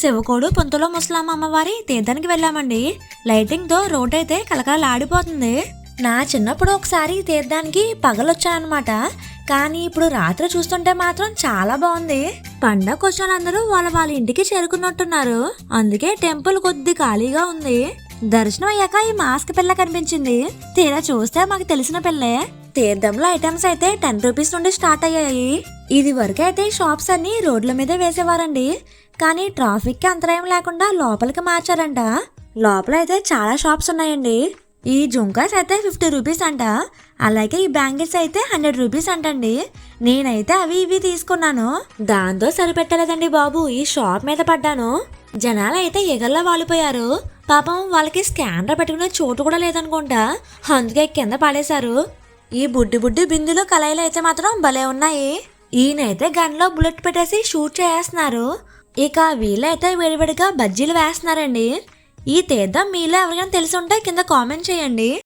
శివకోడు పుంతలో ముసలాం అమ్మవారి తీర్థానికి వెళ్ళామండి. లైటింగ్తో రోడ్ అయితే కలకలాడిపోతుంది. నా చిన్నప్పుడు ఒకసారి తీర్థానికి పగలొచ్చానమాట కానీ ఇప్పుడు రాత్రి చూస్తుంటే మాత్రం చాలా బాగుంది. పండగ వచ్చిన అందరూ వాళ్ళ వాళ్ళ ఇంటికి చేరుకున్నట్టున్నారు. అందుకే టెంపుల్ కొద్ది ఖాళీగా ఉంది. దర్శనం అయ్యాక ఈ మాస్క్ పిల్ల కనిపించింది. తీరా చూస్తే మాకు తెలిసిన పిల్లే. తీర్థంలో ఐటమ్స్ అయితే టెన్ రూపీస్ నుండి స్టార్ట్ అయ్యాయి. ఇది వరకు అయితే ఈ షాప్స్ అన్ని రోడ్ల మీద వేసేవారండి. కానీ ట్రాఫిక్కి అంతరాయం లేకుండా లోపలికి మార్చారంట. లోపల అయితే చాలా షాప్స్ ఉన్నాయండి. ఈ జుంకాస్ అయితే ఫిఫ్టీ రూపీస్ అంట. అలాగే ఈ బ్యాంగిల్స్ అయితే హండ్రెడ్ రూపీస్ అంటండి. నేనైతే అవి ఇవి తీసుకున్నాను. దాంతో సరిపెట్టలేదండి బాబు. ఈ షాప్ మీద పడ్డాను. జనాలు అయితే ఎగల్లా వాలిపోయారు. పాపం వాళ్ళకి స్కానర్ పెట్టుకునే చోటు కూడా లేదనుకుంటా. అందుకే కింద పడేశారు. ఈ బుడ్డి బుడ్డి బిందులు కళాయిలు అయితే మాత్రం భలే ఉన్నాయి. ఈయనైతే గన్లో బుల్లెట్ పెట్టేసి షూట్ చేస్తున్నారు ఇక వీళ్ళైతే విడివిడిగా బజ్జీలు వేస్తున్నారండి. ఈ తీర్థం మీలో ఎవరికైనా తెలిసి ఉంటే కింద కామెంట్ చేయండి.